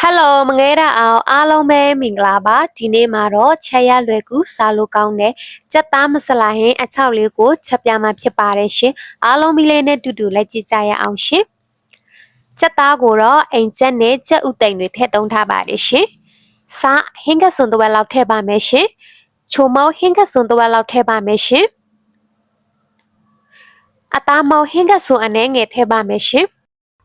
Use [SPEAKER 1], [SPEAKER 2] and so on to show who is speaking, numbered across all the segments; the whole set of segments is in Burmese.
[SPEAKER 1] ဟယ်လိုမငဲတာအောင်အားလုံးပဲမင်္ဂလာပါဒီနေ့မှာတော့ချက်ရလွယ်ကူစားလို့ကောင်းတဲ့ကြက်သားမဆလာဟင်းအချောက်လေးကိုချက်ပြမှာဖြစ်ပါတယ်ရှင်အားလုံးမီလေးနဲ့တူတူလိုက်ကြည့်ကြရအောင်ရှင်ကြက်သားကိုတော့အိမ်ကျက်နဲ့ကြက်ဥသိမ်တွေထည့်သုံးထားပါတယ်ရှင်စားဟင်းကစွန်တစ်ဝက်လောက်ထည့်ပါမယ်ရှင်ချိုမောဟင်းကစွန်တစ်ဝက်လောက်ထည့်ပါမယ်ရှင်အသားမောဟင်းကစွန်အနှဲငယ်ထည့်ပါမယ်ရှင်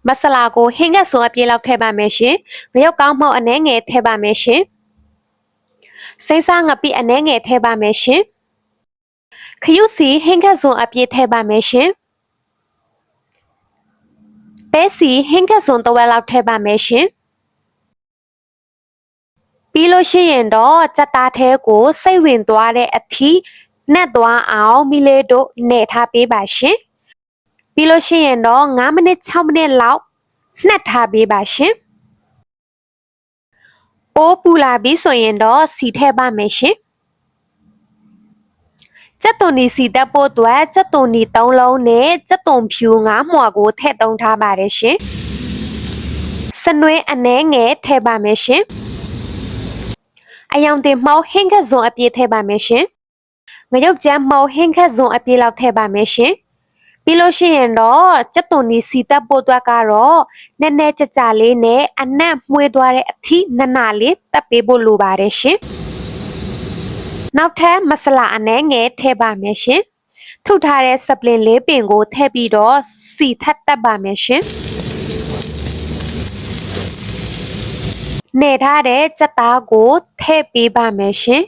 [SPEAKER 1] မဆလာကိုဟင်းကစွန်အပြည့်လောက်ထည့်ပါမယ်ရှင်။ငရုတ်ကောင်းမှုန့်အနှဲငယ်ထည့်ပါမယ်ရှင်။စိမ့်စားငပိအနှဲငယ်ထည့်ပါမယ်ရှင်။ခရုစီဟင်းကစွန်အပြည့်ထည့်ပါမယ်ရှင်။ပဲစီဟင်းကစွန်တစ်ဝက်လောက်ထည့်ပါမယ်ရှင်။ပြီးလို့ရှိရင်တော့ကြက်သားထဲကိုစိတ်ဝင်သွားတဲ့အထီးနှက်သွားအောင်မီလေးတို့နှဲထားပေးပါရှင်။ ပြီးလို့ရှိရင်တော့9မိနစ်6မိနစ်လောက်နှက်ထားပေးပါရှင်။အိုးပူလာပြီဆိုရင်တော့စီထည့်ပါမယ်ရှင်။ကြက်သွန်နီစီတက်ဖို့အတွက်ကြက်သွန်နီ3လုံးနဲ့ကြက်သွန်ဖြူ9မှွာကိုထည့်သုံးထားပါတယ်ရှင်။စနွေးအနှဲငယ်ထည့်ပါမယ်ရှင်။အယောင်တင်မှောက်ဟင်းခတ်စုံအပြည့်ထည့်ပါမယ်ရှင်။ငရုတ်ကြမ်းမှောက်ဟင်းခတ်စုံအပြည့်လောက်ထည့်ပါမယ်ရှင်။ ပြီးလို့ရှိရင်တော့စက်သွန်နီစီတက်ပို့အတွက်ကတော့နည်းနည်းကြကြလေးနဲ့အနက်မှွေးသွားတဲ့အထိနနလေးတက်ပေးဖို့လိုပါတယ်ရှင်နောက်ထပ်မဆလာအနှဲငယ်ထည့်ပါမယ်ရှင်ထုထားတဲ့စပလင်လေးပင်ကိုထည့်ပြီးတော့စီထပ်တက်ပါမယ်ရှင်နေထားတဲ့စက်သားကိုထည့်ပေးပါမယ်ရှင်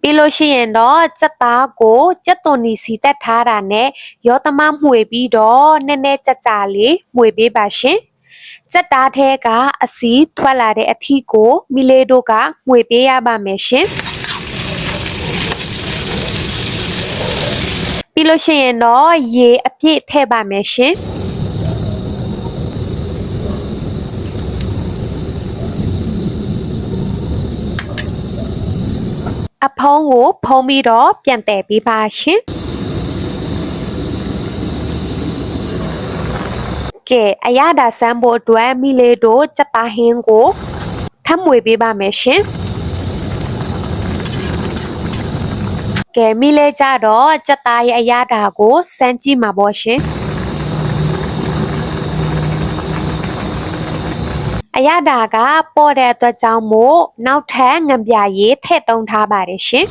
[SPEAKER 1] ပြီးလို့ရှိရင်တော့စက်သားကိုစက်သွန်နီစီတက်ထားတာနဲ့ရောသမမှွေပြီးတော့နည်းနည်းကြကြလေးမှွေပေးပါရှင်စက်သားထဲကအစီထွက်လာတဲ့အထီးကိုမီလေးတို့ကမှွေပေးရပါမယ်ရှင်ပြီးလို့ရှိရင်တော့ရေအပြည့်ထည့်ပါမယ်ရှင် အဖုံးကိုဖုံးပြီးတော့ပြန်တည်ပေးပါရှင်ကဲအရသာစမ်းဖို့အတွက်မိလေးတို့စက်သားဟင်းကိုထပ်မွေပေးပါမယ်ရှင်ကဲမိလေးကြတော့စက်သားရဲ့အရသာကိုစမ်းကြည့်မှာပေါ့ရှင် အရသာကပေါ်တဲ့အတွက်ကြောင့်မို့နောက်ထပ်ငံပြရေးထည့်သုံးထားပါတယ်ရှင်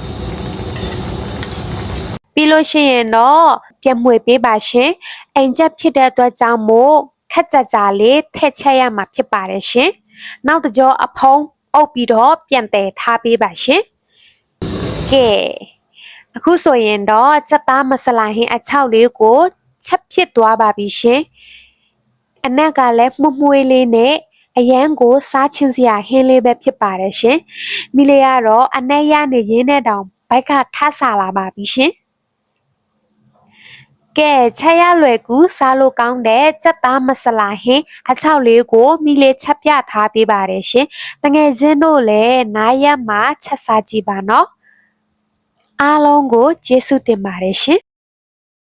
[SPEAKER 1] ပြီးလို့ရှိရင်တော့ပြမွေပေးပါရှင်အိမ်ချက်ဖြစ်တဲ့အတွက်ကြောင့်မို့ခက်ကြကြလေးထည့်ချက်ရမှာဖြစ်ပါတယ်ရှင်နောက်တကြောအဖုံးအုပ်ပြီးတော့ပြန်တည်ထားပေးပါရှင်ကဲအခုဆိုရင်တော့စက်သားမဆလာဟင်းအချောက်လေးကိုချက်ဖြစ်သွားပါပြီရှင်အနက်ကလည်းမှုမွေးလေးနဲ့ အရန်ကိုစားချင်းစရာဟင်းလေးပဲဖြစ်ပါတယ်ရှင်။မိလေးကတော့အနက်ရနေရင်းနဲ့တောင်ဘိုက်ကထဆာလာပါပြီရှင်။ကဲချက်ရလွယ်ကူစားလို့ကောင်းတဲ့စက်သားမဆလာဟင်းအချောက်လေးကိုမိလေးချက်ပြထားပေးပါတယ်ရှင်။တငယ်ချင်းတို့လည်းနားရက်မှာချက်စားကြည့်ပါနော်။အားလုံးကိုကျေးဇူးတင်ပါတယ်ရှင်